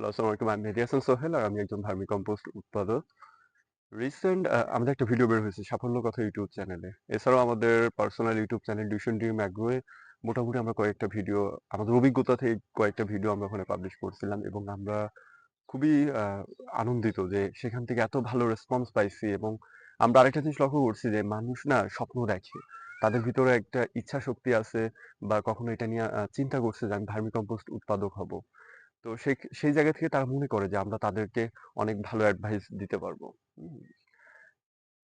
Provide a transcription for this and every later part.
Hello, আসসালামু আলাইকুম। আমি সোহেল আর আমি একজন ভার্মি কম্পোস্ট উৎপাদক। রিসেন্ট আমাদের একটা ভিডিও বের হয়েছে সাফল্য কথা ইউটিউব চ্যানেলে। এছাড়াও আমাদের পার্সোনাল ইউটিউব চ্যানেল ডিউশন ড্রিম অ্যাগ্রোয়ে মোটামুটি আমরা কয়েকটা ভিডিও আমাদের অভিজ্ঞতা থেকে কয়েকটা ভিডিও আমরা ওখানে পাবলিশ করছিলাম এবং আমরা খুবই আনন্দিত যে সেখান থেকে এত ভালো রেসপন্স পাইছি এবং আমরা আরেকটা জিনিস লক্ষ্য করছি যে মানুষ না স্বপ্ন দেখে। তাদের ভিতরে একটা ইচ্ছা শক্তি আছে বা কখনো এটা নিয়ে চিন্তা করছে যে আমি ভার্মি কম্পোস্ট উৎপাদক হব। তো সেই সেই জায়গা থেকে তারা মনে করে যে আমরা তাদেরকে অনেক ভালো অ্যাডভাইস দিতে পারব।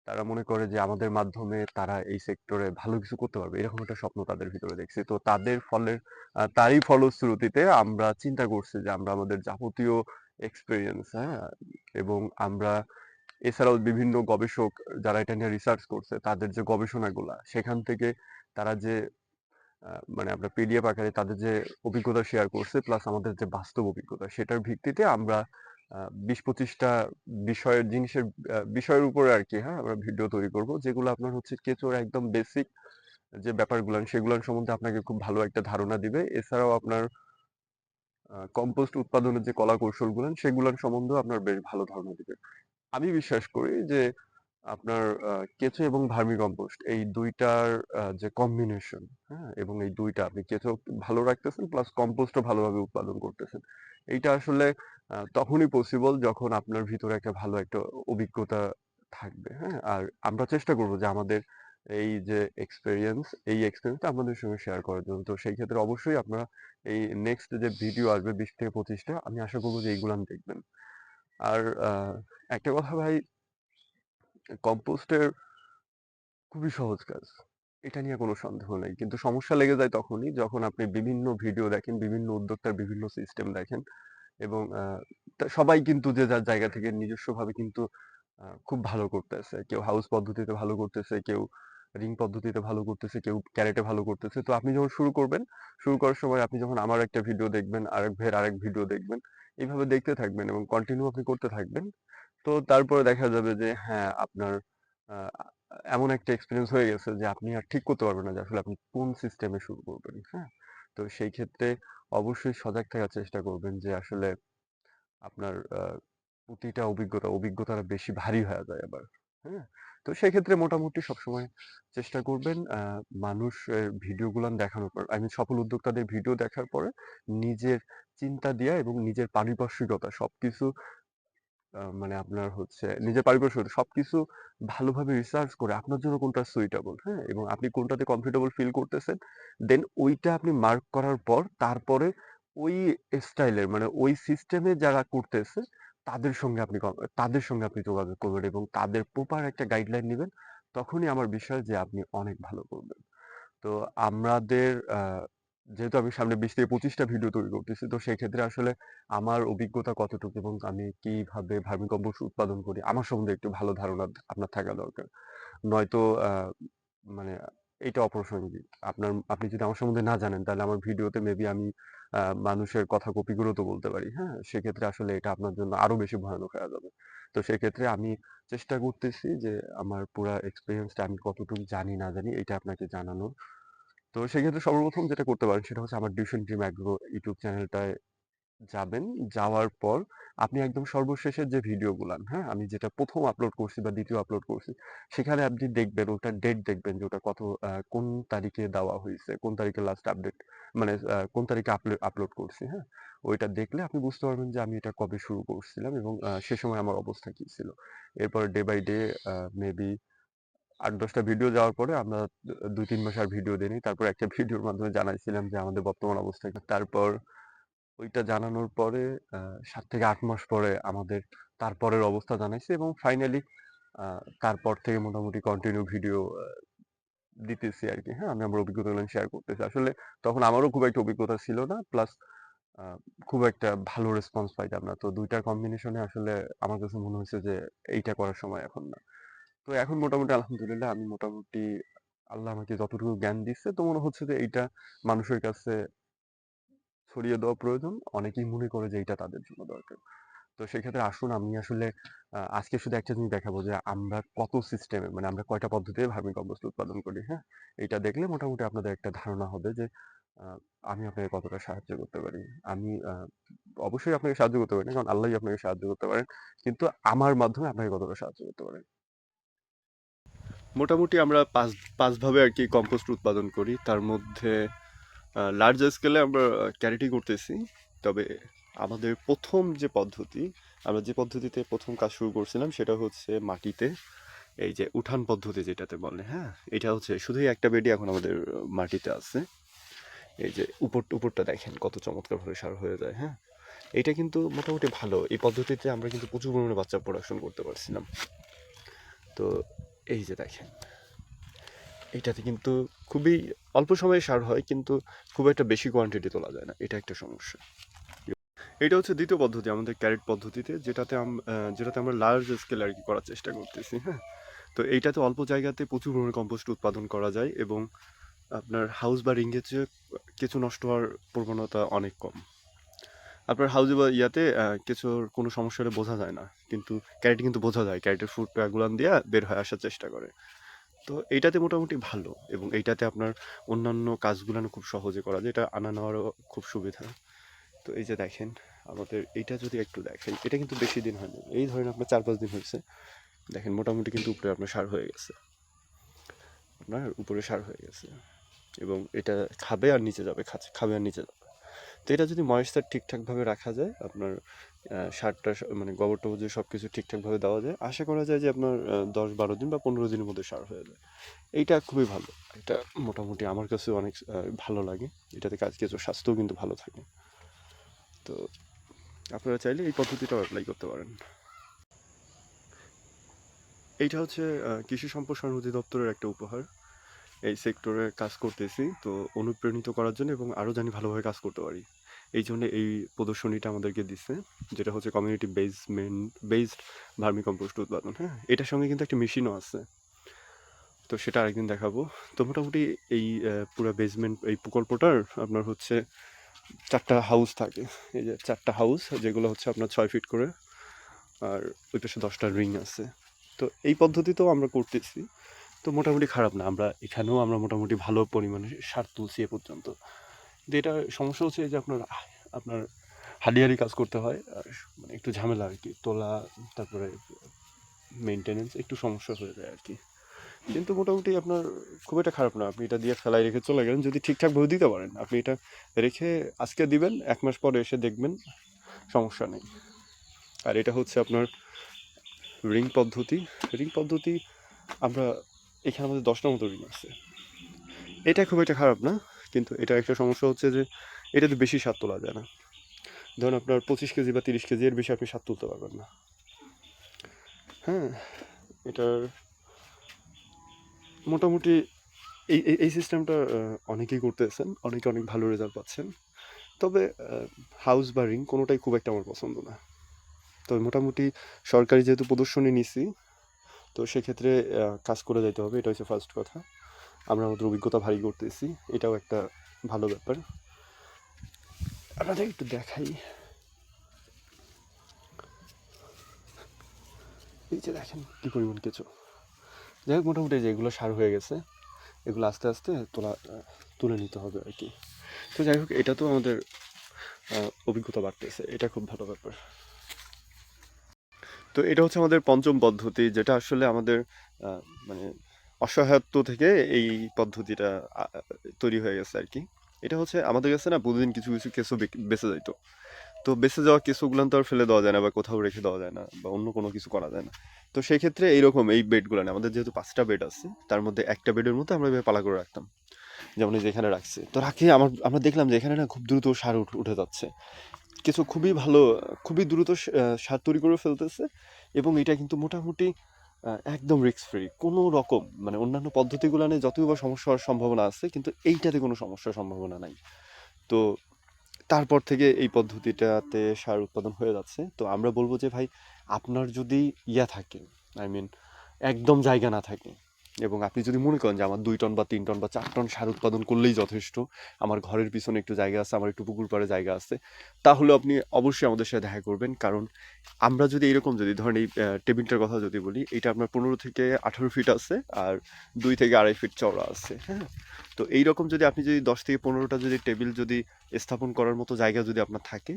তারা মনে করে যে আমাদের মাধ্যমে তারা এই সেক্টরে ভালো কিছু করতে পারবে। এরকম একটা স্বপ্ন তাদের ভিতরে দেখছি। তো তাদের ফলের তারই ফলশ্রুতিতে আমরা চিন্তা করছি যে আমরা আমাদের যাবতীয় এক্সপিরিয়েন্স হ্যাঁ? এবং আমরা এছাড়াও বিভিন্ন গবেষক যারা এটা নিয়ে রিসার্চ করছে, তাদের যে গবেষণাগুলা, সেখান থেকে তারা যে মানে আমরা পিডিএফ আকারে তাদের যে অভিজ্ঞতা শেয়ার করছে প্লাস আমাদের যে বাস্তব অভিজ্ঞতা সেটার ভিত্তিতে আমরা বিশ পঁচিশটা বিষয়ের জিনিসের বিষয়ের উপরে আরকি হ্যাঁ, আমরা ভিডিও তৈরি করব। যেগুলো আপনার হচ্ছে কেঁচোর একদম বেসিক যে ব্যাপারগুলান সেগুলান সম্বন্ধে আপনাকে খুব ভালো একটা ধারণা দিবে। এছাড়াও আপনার কম্পোস্ট উৎপাদনের যে কলা-কৌশলগুলান সেগুলান সম্বন্ধেও আপনার বেশ ভালো ধারণা দিবে। আমি বিশ্বাস করি যে আপনার কেঁচো এবং ভার্মি কম্পোস্ট এই দুইটার যে কম্বিনেশন, হ্যাঁ? এবং এই দুইটা আপনি কেঁচো ভালো রাখতেছেন প্লাস কম্পোস্টও ভালোভাবে উৎপাদন করতেছেন। এইটা আসলে তখনই পসিবল যখন আপনার ভিতরে একটা ভালো একটা অভিজ্ঞতা থাকবে, হ্যাঁ? আর আমরা চেষ্টা করব যে আমাদের এই যে এক্সপেরিয়েন্স, এই এক্সপেরিয়েন্সটা আমাদের সঙ্গে শেয়ার করার জন্য। তো সেই ক্ষেত্রে অবশ্যই আপনারা এই নেক্সট যে ভিডিও আসবে ২০ থেকে ২৫ টা আমি আশা করব যে এইগুলান দেখবেন। আর একটা কথা ভাই কম্পোস্টের খুবই সহজ কাজ। এটা নিয়ে কোনো সন্দেহ নেই কিন্তু সমস্যা লেগে যায় তখনই যখন আপনি বিভিন্ন ভিডিও দেখেন, বিভিন্ন উদ্যোক্তার বিভিন্ন সিস্টেম দেখেন এবং সবাই কিন্তু যে যার জায়গা থেকে নিজস্বভাবে কিন্তু খুব ভালো করতেছে। কেউ হাউস পদ্ধতিতে ভালো করতেছে, কেউ রিং পদ্ধতিতে ভালো করতেছে, কেউ ক্যারেটে ভালো করতেছে। তো আপনি যখন শুরু করবেন, শুরু করার সময় আপনি যখন আমার একটা ভিডিও দেখবেন, আরেক ভাইয়ের আরেক ভিডিও দেখবেন, এইভাবে দেখতে থাকবেন এবং কন্টিনিউ আপনি করতে থাকবেন। তো তারপরে দেখা যাবে যে হ্যাঁ, আপনার এমন একটা এক্সপিরিয়েন্স হয়ে গেছে যে আপনি আর ঠিক করতে পারবেন না যে আসলে আপনি কোন সিস্টেমে শুরু করবেন, হ্যাঁ? তো সেই ক্ষেত্রে অবশ্যই সজাগ থাকার চেষ্টা করবেন যে আসলে আপনার প্রতিটা অভিজ্ঞতা, অভিজ্ঞতাটা বেশি ভারী হয়ে যায় আবার, হ্যাঁ? তো সেক্ষেত্রে মোটামুটি সবসময় চেষ্টা করবেন আ মানুষের ভিডিওগুলান দেখানোর পর আই মিন সফল উদ্যোক্তাদের ভিডিও দেখার পরে নিজের চিন্তা দিয়া এবং নিজের পারিপার্শ্বিকতা সবকিছু মানে আপনার হচ্ছে নিজের পারিপার্শ্বিকতা সবকিছু ভালোভাবে রিসার্চ করে আপনার জন্য কোনটা সুইটেবল, হ্যাঁ? এবং আপনি কোনটাতে কমফোর্টেবল ফিল করতেছেন, দেন ওইটা আপনি মার্ক করার পর তারপরে ওই স্টাইলের মানে ওই সিস্টেমে যারা করতেছে তাদের সঙ্গে আপনি তাদের সঙ্গে আপনি যোগাযোগ করবেন এবং তাদের প্রপার একটা গাইডলাইন নিবেন। তখনই আমার বিশ্বাস যে আপনি অনেক ভালো করবেন। তো আমাদের যেহেতু আমি সামনে ২০ থেকে পঁচিশটা ভিডিও তৈরি করতেছি। তো সেক্ষেত্রে আসলে আমার অভিজ্ঞতা কতটুকু এবং আমি কীভাবে ভার্মি উৎপাদন করি, আমার সম্বন্ধে একটু ভালো ধারণা আপনার থাকা দরকার। নয়তো মানে এটা অপ্রাসঙ্গিক। আপনার আপনি যদি আমার সম্বন্ধে না জানেন তাহলে আমার ভিডিওতে মেবি আমি মানুষের কথা কপি করেও তো বলতে পারি, হ্যাঁ? সেক্ষেত্রে আসলে এটা আপনার জন্য আরও বেশি ভয়ানক হয়ে যাবে। তো সেক্ষেত্রে আমি চেষ্টা করতেছি যে আমার পুরা এক্সপিরিয়েন্সটা আমি কতটুকু জানি না জানি এটা আপনাকে জানানোর। তো সেক্ষেত্রে সর্বপ্রথম যেটা করতে পারেন সেটা হচ্ছে আমার ডিউশন ড্রিম অ্যাগ্রো ইউটিউব চ্যানেলটায় যাবেন। যাওয়ার পর আপনি একদম সর্বশেষের যে ভিডিওগুলান, হ্যাঁ? আমি যেটা প্রথম আপলোড করছি বা দ্বিতীয় আপলোড করছি, সেখানে আপনি দেখবেন ওটা ডেট দেখবেন যে ওটা কত কোন তারিখে দেওয়া হয়েছে কোন তারিখে লাস্ট আপডেট মানে কোন তারিখে আপলো আপলোড করছি, হ্যাঁ? ওইটা দেখলে আপনি বুঝতে পারবেন যে আমি এটা কবে শুরু করছিলাম এবং সে সময় আমার অবস্থা কি ছিল। এরপর ডে বাই ডে মেবি ৮-১০ টা ভিডিও যাওয়ার পরে আমরা দুই তিন মাস আর ভিডিও দেইনি। তারপর একটা ভিডিওর মাধ্যমে জানাইছিলাম যে আমাদের বর্তমান অবস্থা তারপর ওইটা জানানোর পরে সাত থেকে আট মাস পরে আমাদের তারপরের অবস্থা জানাইছে এবং ফাইনালি তারপর থেকে মোটামুটি কন্টিনিউ ভিডিও দিতেছি আর কি হ্যাঁ? আমি আমার অভিজ্ঞতাগুলো শেয়ার করতেছি। আসলে তখন আমারও খুব একটা অভিজ্ঞতা ছিল না। প্লাস খুব একটা ভালো রেসপন্স পাইতাম না। তো ২ টার কম্বিনেশনে আসলে আমার কাছে মনে হয়েছে যে এইটা করার সময় এখন না। তো এখন মোটামুটি আলহামদুলিল্লাহ আমি মোটামুটি আল্লাহ আমাকে যতটুকু জ্ঞান দিচ্ছে তো মনে হচ্ছে যে এইটা মানুষের কাছে ছড়িয়ে দেওয়া প্রয়োজন। অনেকেই মনে করে যে এইটা তাদের জন্য দরকার। তো সেক্ষেত্রে আসুন আমি আসলে আজকে শুধু একটা জিনিস দেখাবো যে আমরা কত সিস্টেমে মানে আমরা কয়টা পদ্ধতিতে ভার্মি কম্পোস্ট উৎপাদন করি, হ্যাঁ? এটা দেখলে মোটামুটি আপনাদের একটা ধারণা হবে যে আমি আপনাকে কতটা সাহায্য করতে পারি। আমি অবশ্যই আপনাকে সাহায্য করতে পারি না। কারণ আল্লাহই আপনাকে সাহায্য করতে পারেন। কিন্তু আমার মাধ্যমে আপনাকে কতটা সাহায্য করতে পারেন। মোটামুটি আমরা পাঁচ পাঁচভাবে আর কি কম্পোস্ট উৎপাদন করি। তার মধ্যে লার্জ স্কেলে আমরা ক্যারেটই করতেছি। তবে আমাদের প্রথম যে পদ্ধতি, আমরা যে পদ্ধতিতে প্রথম কাজ শুরু করছিলাম সেটা হচ্ছে মাটিতে এই যে উঠান পদ্ধতি যেটাতে বলে, হ্যাঁ? এটা হচ্ছে শুধুই একটা বেডি এখন আমাদের মাটিতে আছে। এই যে উপর উপরটা দেখেন কত চমৎকারভাবে সার হয়ে যায়, হ্যাঁ? এটা কিন্তু মোটামুটি ভালো। এই পদ্ধতিতে আমরা কিন্তু প্রচুর পরিমাণে বাচ্চা প্রোডাকশন করতে পারছিলাম। তো এই যে দেখেন। এটাতে কিন্তু খুবই অল্প সময়ে সার হয় কিন্তু খুব একটা বেশি কোয়ান্টিটি তোলা যায় না। এটা একটা সমস্যা। এটা হচ্ছে দ্বিতীয় পদ্ধতি আমাদের ক্যারেট পদ্ধতিতে যেটাতে যেটাতে আমরা লার্জ স্কেলে আরকি করার চেষ্টা করতেছি, হ্যাঁ? তো এইটাতে অল্প জায়গাতে প্রচুর পরিমাণে কম্পোস্ট উৎপাদন করা যায় এবং আপনার হাউস বা রিং এর চেয়ে কেঁচো নষ্ট হওয়ার প্রবণতা অনেক কম। আপনার হাউজে বা ইয়াতে আ কেঁচোর কোনো সমস্যা হলে বোঝা যায় না। কিন্তু ক্যারেটে কিন্তু বোঝা যায়। ক্যারেটের ফুড কোয়াগুলান দিয়ে বের হয়ে আসার চেষ্টা করে। তো এইটাতে মোটামুটি ভালো এবং এইটাতে আপনার অন্যান্য কাজগুলানো খুব সহজে করা যায়। এটা আনা নেওয়ারও খুব সুবিধা। তো এই যে দেখেন আমাদের এইটা যদি একটু দেখেন এটা কিন্তু বেশি দিন হয়নি। এই ধরেন আপনার ৪-৫ দিন হইছে। দেখেন মোটামুটি কিন্তু উপরে আপনার সার হয়ে গেছে। আপনার উপরে সার হয়ে গেছে। এবং এটা খাবে আর নিচে যাবে, খাচ্ছে খাবে আর নিচে যাবে। তো এটা যদি ময়েশ্চার ঠিকঠাকভাবে রাখা যায়, আপনার সারটা মানে গোবর-টোবর যদি সব কিছু ঠিকঠাকভাবে দেওয়া যায়, আশা করা যায় যে আপনার দশ ১০-১২ দিন বা ১৫ দিনের মধ্যে সার হয়ে যায়। এইটা খুবই ভালো। এটা মোটামুটি আমার কাছেও অনেক ভালো লাগে। এটাতে কাজ কিছু স্বাস্থ্যও কিন্তু ভালো থাকে। তো আপনারা চাইলে এই পদ্ধতিটাও অ্যাপ্লাই করতে পারেন। এইটা হচ্ছে কৃষি সম্প্রসারণ অধিদপ্তরের একটা উপহার। এই সেক্টরে কাজ করতেছি। তো অনুপ্রাণিত করার জন্য এবং আরও জানি ভালোভাবে কাজ করতে পারি। এইজন্য এই প্রদর্শনীটা আমাদেরকে দিচ্ছে যেটা হচ্ছে community basement based vermicompost উৎপাদন, হ্যাঁ? এটার সঙ্গে কিন্তু একটা মেশিনও আছে। তো সেটা আরেকদিন দেখাবো। তো মোটামুটি এই পুরা বেসমেন্ট এই প্রকল্পটার আপনার হচ্ছে চারটা হাউস থাকে। এই যে ৪ টা হাউস যেগুলো হচ্ছে আপনার ছয় ফিট করে। আর ওই পাশে দশটা রিং আছে। তো এই পদ্ধতিতেও আমরা করতেছি। তো মোটামুটি খারাপ না। আমরা এখানেও আমরা মোটামুটি ভালো পরিমাণে সার তুলছি এ পর্যন্ত। এটার সমস্যা হচ্ছে যে আপনার আপনার হাঁড়িয়ারি কাজ করতে হয়। মানে একটু ঝামেলা আর কি তোলা তারপরে মেইনটেন্যান্স একটু সমস্যা হয়ে যায় আর কি কিন্তু মোটামুটি আপনার খুব একটা খারাপ না। আপনি এটা দিয়ে ফেলায় রেখে চলে গেলেন। যদি ঠিকঠাকভাবে দিতে পারেন। আপনি এটা রেখে আজকে দিবেন, এক মাস পরে এসে দেখবেন সমস্যা নেই। আর এটা হচ্ছে আপনার রিং পদ্ধতি। রিং পদ্ধতি আমরা এখানে আমাদের ১০ টার মতো রিং আছে। এটা খুব একটা খারাপ না। কিন্তু এটা একটা সমস্যা হচ্ছে যে এটাতে বেশি স্বাদ তোলা যায় না। ধরুন আপনার ২৫ কেজি বা ৩০ কেজি এর বেশি আপনি স্বাদ তুলতে পারবেন না। হ্যাঁ? এটার মোটামুটি এই এই সিস্টেমটা অনেকেই করতেছেন। অনেকে অনেক ভালো রেজাল্ট পাচ্ছেন। তবে হাউস বা রিং কোনোটাই খুব একটা আমার পছন্দ না। তবে মোটামুটি সরকারি যেহেতু প্রদর্শনী নিছি, তো সেক্ষেত্রে কাজ করে যাইতে হবে। এটা হচ্ছে ফার্স্ট কথা। আমরা আমাদের অভিজ্ঞতা ভারী করতেছি। এটাও একটা ভালো ব্যাপার। আপনাদের একটু দেখাই। এই যে দেখেন কি পরিমাণ কিছু যাই হোক মোটামুটি এই যে এগুলো সার হয়ে গেছে। এগুলো আস্তে, আস্তে তোলা তুলে নিতে হবে আর কি তো যাই হোক এটা তো আমাদের অভিজ্ঞতা বাড়তেছে। এটা খুব ভালো ব্যাপার। তো এটা হচ্ছে আমাদের পঞ্চম পদ্ধতি যেটা আসলে আমাদের মানে অসহায়ত্ব থেকে এই পদ্ধতিটা তৈরি হয়ে গেছে আর কি এটা হচ্ছে আমাদের কাছে না প্রতিদিন কিছু, কিছু বেক বেঁচে যাইত। তো বেঁচে যাওয়া কেঁচোগুলান তো আর ফেলে দেওয়া যায় না বা কোথাও রেখে দেওয়া যায় না বা অন্য কোনো কিছু করা যায় না। তো সেই ক্ষেত্রে এইরকম এই বেডগুলানে আমাদের যেহেতু পাঁচটা বেড আছে, তার মধ্যে একটা বেডের মধ্যে আমরা পালা করে রাখতাম। যেমন যেখানে রাখছি। তো রাখে আমার আমরা দেখলাম যে এখানে না খুব দ্রুত সার উঠ যাচ্ছে। কিছু খুবই ভালো খুবই দ্রুত সার তৈরি করে ফেলতেছে এবং এটা কিন্তু মোটামুটি একদম রিক্স ফ্রি। কোনো রকম মানে অন্যান্য পদ্ধতিগুলো নিয়ে যতই বা সমস্যা হওয়ার সম্ভাবনা আছে কিন্তু এইটাতে কোনো সমস্যার সম্ভাবনা নাই। তো তারপর থেকে এই পদ্ধতিটাতে সার উৎপাদন হয়ে যাচ্ছে। তো আমরা বলব যে ভাই আপনার যদি ইয়া থাকে, আই মিন একদম জায়গা না থাকে, এবং আপনি যদি মনে করেন যে আমার দুই টন বা তিন টন বা চার টন সার উৎপাদন করলেই যথেষ্ট, আমার ঘরের পিছনে একটু জায়গা আছে, আমার একটু পুকুর পাড়ে জায়গা আছে, তাহলে আপনি অবশ্যই আমাদের সাথে দেখা করবেন। কারণ আমরা যদি এরকম যদি ধরেন এই টেবিলটার কথা যদি বলি, এটা আপনার ১৫ থেকে ১৮ ফিট আছে আর দুই থেকে ২.৫ ফিট চওড়া আছে, হ্যাঁ? তো এইরকম যদি আপনি যদি ১০ থেকে পনেরোটা যদি টেবিল যদি স্থাপন করার মতো জায়গা যদি আপনার থাকে,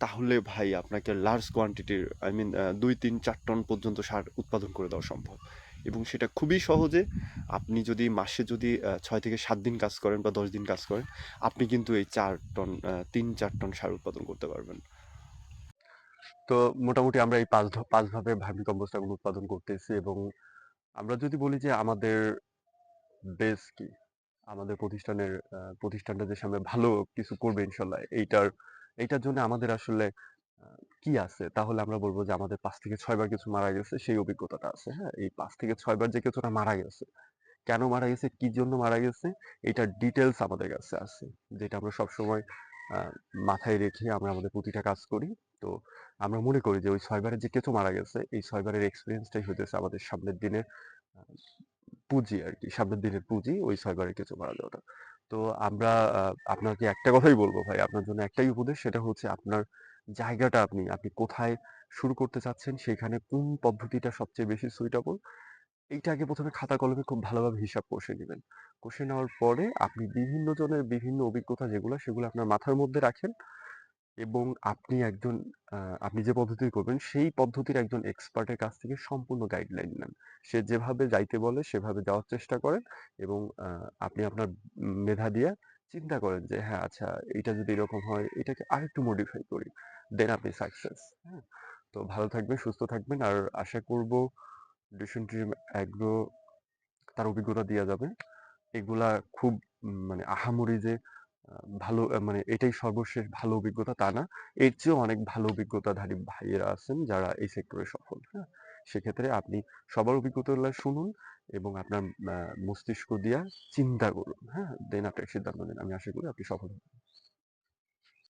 তাহলে ভাই আপনাকে লার্জ কোয়ান্টিটির আই মিন দুই তিন চার টন পর্যন্ত সার উৎপাদন করে দেওয়া সম্ভব। এবং সেটা খুবই সহজে আপনি যদি মাসে যদি ছয় থেকে সাত দিন কাজ করেন বা ১০ দিন কাজ করেন, আপনি কিন্তু এই চার টন তিন ৩-৪ টন সার উৎপাদন করতে পারবেন। তো মোটামুটি আমরা এই ৫ ধ ৫ ভাবে ভার্মি কম্পোস্ট এখন উৎপাদন করতেছি এবং আমরা যদি বলি যে আমাদের বেস কি? আমাদের প্রতিষ্ঠানের প্রতিষ্ঠানটা যে সামনে ভালো কিছু করবে ইনশাল্লাহ এইটার এইটার জন্য আমাদের আসলে কি আছে? তাহলে আমরা বলব যে আমাদের পাঁচ থেকে ৬ বার কিছু মারা গেছে সেই অভিজ্ঞতাটা আছে, হ্যাঁ? এই পাঁচ থেকে ৬ বার যে কিছুটা মারা গেছে, কেন মারা গেছে, কি জন্য মারা গেছে, এটার ডিটেলস আমাদের কাছে আছে। যেটা আমরা সবসময় মাথায় রেখে আমরা আমাদের প্রতিটা কাজ করি। তো আমরা মনে করি যে ওই ছয়বারের যে কেঁচো মারা গেছে, এই ৬ বারের এক্সপেরিয়েন্সটাই হইতেছে আমাদের সামনের দিনের পুঁজি আর কি সামনের দিনের পুঁজি ওই ৬ বারের কেঁচো মারা যাওয়াটা। তো আমরা আপনাকে একটা কথাই বলব ভাই, আপনার জন্য একটাই উপদেশ সেটা হচ্ছে আপনার জায়গাটা আপনি, আপনি কোথায় শুরু করতে চাচ্ছেন, সেখানে কোন পদ্ধতিটা সবচেয়ে বেশি সুইটেবল, এইটা আগে প্রথমে খাতা কলমে খুব ভালোভাবে হিসাব কষে নিবেন। কষে নেওয়ার পরে আপনি বিভিন্ন জনের বিভিন্ন অভিজ্ঞতা যেগুলো সেগুলো আপনার মাথার মধ্যে রাখেন এবং আপনি একজন আপনি যে পদ্ধতি করবেন, সেই পদ্ধতির একজন এক্সপার্টের কাছ থেকে সম্পূর্ণ গাইডলাইন নেন। সে যেভাবে যাইতে বলে সেভাবে যাওয়ার চেষ্টা করেন এবং আপনি আপনার মেধা দিয়ে চিন্তা করেন যে হ্যাঁ, আচ্ছা এটা যদি এরকম হয়, এটাকে আরেকটু মডিফাই করি। দেন আপনি সাকসেস, হ্যাঁ? তো ভালো থাকবেন, সুস্থ থাকবেন। আর আশা করব ডিসিশন ড্রিম এগ্রো তার অভিজ্ঞতা দেওয়া যাবে। এগুলা খুব মানে আহামরি যে ভালো মানে এটাই সর্বশেষ ভালো অভিজ্ঞতা তা না। এর চেয়েও অনেক ভালো অভিজ্ঞতাধারী ভাইয়েরা আছেন যারা এই সেক্টরে সফল, হ্যাঁ? সেক্ষেত্রে আপনি সবার অভিজ্ঞতা শুনুন এবং আপনার মস্তিষ্ক দিয়া চিন্তা করুন, হ্যাঁ? দেন আপনি সিদ্ধান্ত নিন। আমি আশা করি আপনি সফল হবেন।